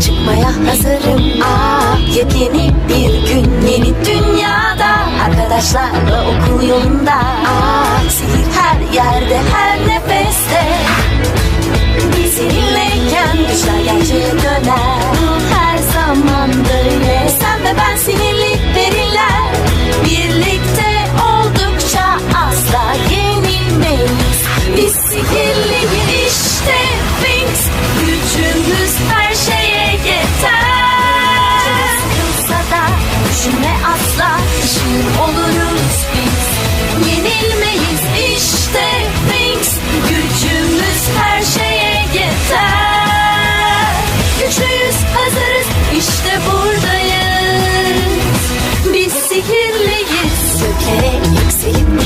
çıkmaya hazırım. Aa, Yepyeni bir gün. Yeni dünyada Arkadaşlarla okul yolunda. Aa, Sihir her yerde her nefeste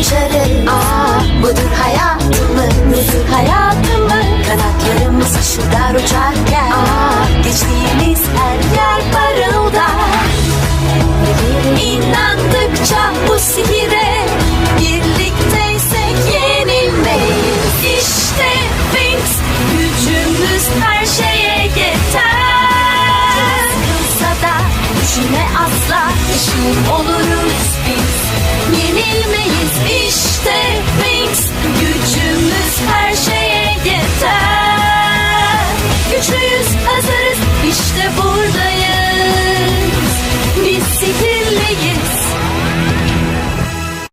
uçarız Aa, budur hayatımız Budur hayatımız Kanatlarımız ışıldar uçarken. Aa, geçtiğimiz her yer parıldar. İnandıkça bu sihire Birlikteysek yenilmeyiz. İşte Wings Gücümüz her şeye yeter. Sıkılsa da düşünme asla Işığın oluruz biz